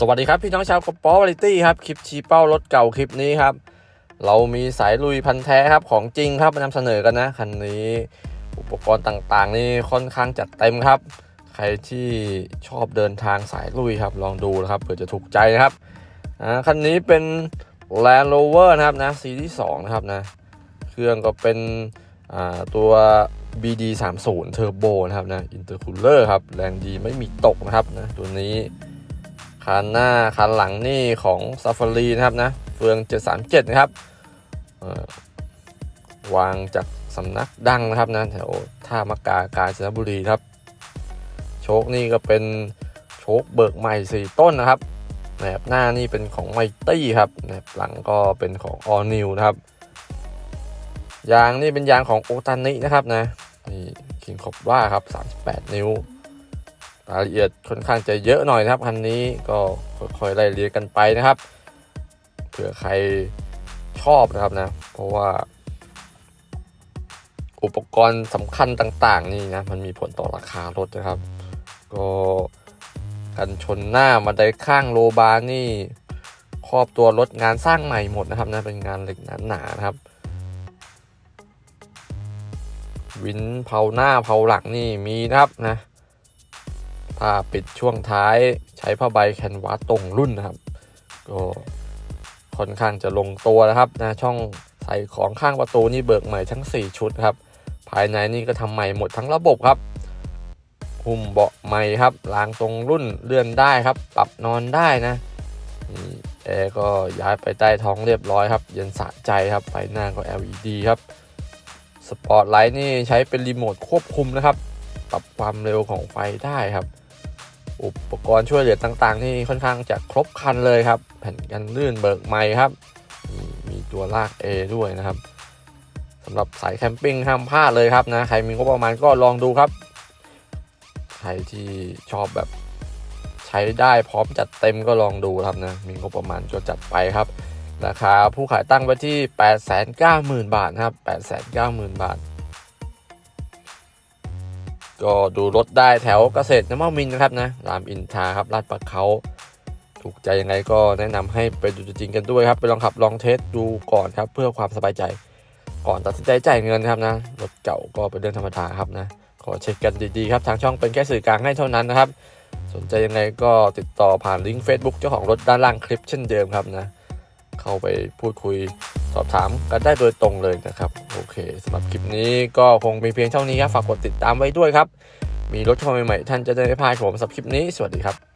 สวัสดีครับ พี่น้องชาวกระป๋อวาไรตี้ครับ คลิปชี้เป้ารถเก่าคลิปนี้ครับ เรามีสายลุยพันแท้ครับของจริงครับมานำเสนอกันนะคันนี้ อุปกรณ์ต่างๆ นี่ค่อนข้างจัดเต็มครับ ใครที่ชอบเดินทางสายลุยครับ ลองดูนะครับเผื่อจะถูกใจนะครับอ่าคันนี้เป็น Land Rover นะครับนะซีรีส์2นะครับนะเครื่องก็เป็นอ่าตัว BD 3 0 Turbo นะครับนะ Intercooler ครับแรงดีไม่มีตกนะครับนะตัวนี้ คันหน้าคันหลังนี่ของ Safari นะครับนะเฟือง 737 นะครับวางจากสำนักดังนะครับนะแถวท่ามะกากาญจนบุรีครับ โชคนี่ก็เป็นโชคเบิกใหม่ 4 ต้นนะครับแหนบหน้านี่เป็นของไมตี้ครับแหนบหลังก็เป็นของ All New นะครับ ยางนี่เป็นยางของโอตานินะครับนะนี่คิงคอบว่าครับ 38 นิ้ว รายละเอียดค่อนข้างจะเยอะหน่อยนะครับคันนี้ก็ค่อยๆไล่เรียงกันไปนะครับเผื่อใครชอบนะครับนะ เพราะว่า อุปกรณ์สำคัญต่าง ๆ นี่นะมันมีผลต่อราคารถนะครับ ก็กันชนหน้ามาได้ข้างโลบาร์นี่ครอบตัวรถงานสร้างใหม่หมดนะครับนะเป็นงานเหล็กหนาๆนะครับวินเผาหน้าเผาหลังนี่มีนะครับนะ ผ้าปิดช่วงท้ายใช้ผ้าใบแคนวาสตรงรุ่นนะครับก็ค่อนข้างจะลงตัวนะครับนะช่องใส่ของข้างประตูนี่เบิกใหม่ทั้ง 4 ชุดครับ ภายในนี่ก็ทำใหม่หมดทั้งระบบครับหุ้มเบาะใหม่ครับรางตรงรุ่นเลื่อนได้ครับ ปรับนอนได้นะนี่แอร์ก็ย้ายไปใต้ท้องเรียบร้อยครับ เย็นสะใจครับไฟหน้าก็ LED ครับสปอตไลท์นี่ใช้เป็นรีโมทควบคุมนะครับ ปรับความเร็วของไฟได้ครับ อุปกรณ์ช่วยเหลือต่างๆ ที่ค่อนข้างจะครบครันเลยครับ แผ่นกันลื่นเบิกไม้ครับมีมีตัวลาก A ด้วยนะครับสำหรับสายแคมปิ้งห้ามพลาดเลยครับนะใครมีงบประมาณก็ลองดูครับ ใครที่ชอบแบบใช้ได้พร้อมจัดเต็มก็ลองดูครับนะมีงบประมาณก็จัดไปครับราคาผู้ขายตั้งไว้ที่ 890,000 บาทนะครับ 890,000 บาท ก็ดูรถได้แถวเกษตรน้ำมันมินนะครับนะรามอินทาครับลาดประเขาถูกใจยังไงก็แนะนำให้ไปดูจริงกันด้วยครับ ไปลองขับลองเทสดูก่อนครับเพื่อความสบายใจ ก่อนตัดสินใจจ่ายเงินครับนะรถเก่าก็เป็นเรื่องธรรมดาครับนะขอเช็คกันดีๆครับทางช่องเป็นแค่สื่อกลางให้เท่านั้นนะครับ สนใจยังไงก็ติดต่อผ่านลิงก์ Facebook เจ้าของรถด้านล่างคลิปเช่นเดิมครับนะเข้าไปพูดคุย สอบถามกันได้โดยตรงเลยนะครับ โอเคสำหรับคลิปนี้ก็คงมีเพียงเท่านี้ครับฝากกดติดตามไว้ด้วยครับ มีรถเข้ามาใหม่ๆท่านจะได้ไม่พลาดผมสำหรับคลิปนี้สวัสดีครับ